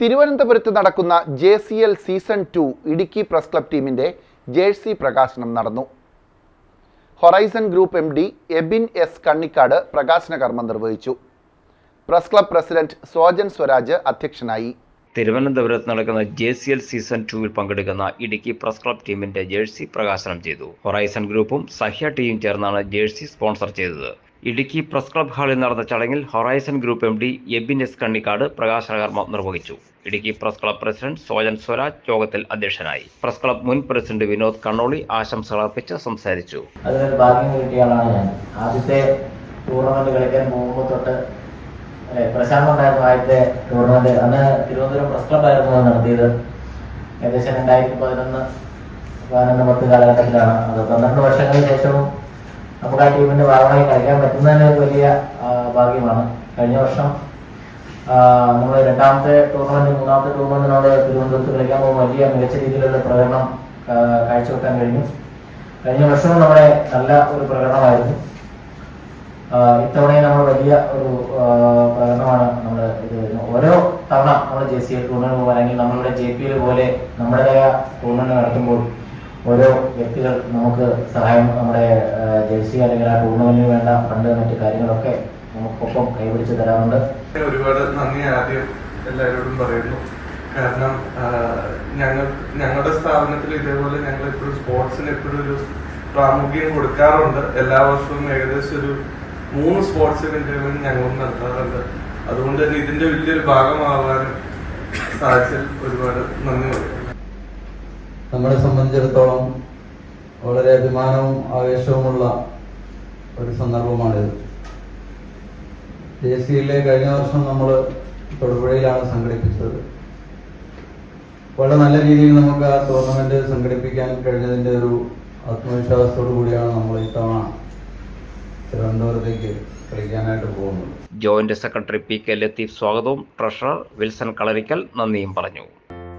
തിരുവനന്തപുരത്ത് നടക്കുന്ന J C L season two Idukki press club ടീമിന്റെ ജേഴ്സി പ്രകാശനം നടന്നു. Horizon group M D Ebin S Kannikkad പ്രകാശന കർമ്മം നിർവഹിച്ചു. Press club president Sojan Swaraj അധ്യക്ഷനായി. തിരുവനന്തപുരത്ത് നടക്കുന്ന ജെ സി എൽ സീസൺ ടൂവിൽ പങ്കെടുക്കുന്ന ഇടുക്കി പ്രസ് ക്ലബ് ടീമിന്റെ ജേഴ്സി പ്രകാശനം ചെയ്തു. ഹൊറൈസൺ ഗ്രൂപ്പും സഹ്യ ടീമും ചേർന്നാണ് ജേഴ്സി സ്പോൺസർ ചെയ്തത്. ഇടുക്കി പ്രസ് ക്ലബ് ഹാളിൽ നടന്ന ചടങ്ങിൽ Horizon group M D Ebin S Kannikkad പ്രകാശനകർമ്മം നിർവഹിച്ചു. Idukki press club president Sojan Swaraj യോഗത്തിൽ അധ്യക്ഷനായി. പ്രസ് ക്ലബ് മുൻ പ്രസിഡന്റ് വിനോദ് കണ്ണോളി ആശംസകൾ അർപ്പിച്ച് സംസാരിച്ചു. അതിനൊരു ഭാഗ്യം കിട്ടിയ ഞാൻ. ആദ്യത്തെ ടൂർണമെന്റ് കളിക്കാൻ പോകുമ്പോൾ തൊട്ട് പ്രശാന്ത് ഉണ്ടായിരുന്നു ആദ്യത്തെ ടൂർണമെന്റ് അന്ന് തിരുവനന്തപുരം പ്രസ് ക്ലബായിരുന്നു നടത്തിയത്. ഏകദേശം രണ്ടായിരത്തി പതിനൊന്ന് പതിനൊന്ന് പത്ത് കാലഘട്ടത്തിലാണ് അത്. പന്ത്രണ്ട് വർഷങ്ങൾക്ക് ശേഷവും നമുക്ക് ആ ടീമിന്റെ ഭാഗമായി കളിക്കാൻ പറ്റുന്നതന്നെ ഒരു വലിയ ഭാഗ്യമാണ്. കഴിഞ്ഞ വർഷം നമ്മൾ രണ്ടാമത്തെ ടൂർണമെന്റ് മൂന്നാമത്തെ ടൂർണമെന്റിനോട് തിരുവനന്തപുരത്ത് കളിക്കാൻ പോകുമ്പോൾ വലിയ മികച്ച രീതിയിലുള്ള പ്രകടനം കാഴ്ചവെക്കാൻ കഴിഞ്ഞു. കഴിഞ്ഞ വർഷവും നമ്മുടെ നല്ല ഒരു പ്രകടനമായിരുന്നു. ഇത്തവണയും നമ്മൾ വലിയ ഒരു പ്രകടനമാണ് നമ്മൾ ഇത് ഓരോ തവണ നമ്മൾ ജെ സി എൽ ടൂർണമെന്റ് പോകുമ്പോൾ അല്ലെങ്കിൽ നമ്മളുടെ ജെ പി എൽ പോലെ നമ്മുടേതായ ടൂർണമെന്റ് നടത്തുമ്പോൾ ഓരോ വ്യക്തികൾ നമുക്ക് സഹായം നമ്മുടെ ജേഴ്സി അല്ലെങ്കിൽ ആ ടൂർണമെന്റിന് വേണ്ട ഫണ്ട് മറ്റു കാര്യങ്ങളൊക്കെ നമുക്കൊപ്പം കൈപിടിച്ച് തരാറുണ്ട്. ഒരുപാട് നന്ദി ആദ്യം എല്ലാവരോടും പറയുന്നു. കാരണം ഞങ്ങൾ ഞങ്ങളുടെ സ്ഥാപനത്തിൽ ഇതേപോലെ ഞങ്ങൾ എപ്പോഴും സ്പോർട്സിന് എപ്പോഴും ഒരു പ്രാമുഖ്യം കൊടുക്കാറുണ്ട്. എല്ലാ വർഷവും ഏകദേശം ഒരു മൂന്ന് സ്പോർട്സ് ഇവന്റുകളും ഞങ്ങളും നടത്താറുണ്ട്. അതുകൊണ്ട് തന്നെ ഇതിന്റെ വലിയൊരു ഭാഗമാവാനും സാധിച്ചാൽ ഒരുപാട് നന്ദി പറയുന്നു. നമ്മളെ സംബന്ധിച്ചിടത്തോളം വളരെ അഭിമാനവും ആവേശവുമുള്ള ഒരു സന്ദർഭമാണിത്. സിയിലെ കഴിഞ്ഞ വർഷം നമ്മൾ തൊടുപുഴയിലാണ് സംഘടിപ്പിച്ചത്. വളരെ നല്ല രീതിയിൽ നമുക്ക് ആ ടൂർണമെന്റ് സംഘടിപ്പിക്കാൻ കഴിഞ്ഞതിന്റെ ഒരു ആത്മവിശ്വാസത്തോടു കൂടിയാണ് നമ്മൾ ഇത്തവണ തിരുവനന്തപുരത്തേക്ക് കളിക്കാനായിട്ട് പോകുന്നത്. Joint secretary P K Latheef സ്വാഗതവും ട്രഷറർ വിൽസൺ കളരിക്കൽ നന്ദിയും പറഞ്ഞു.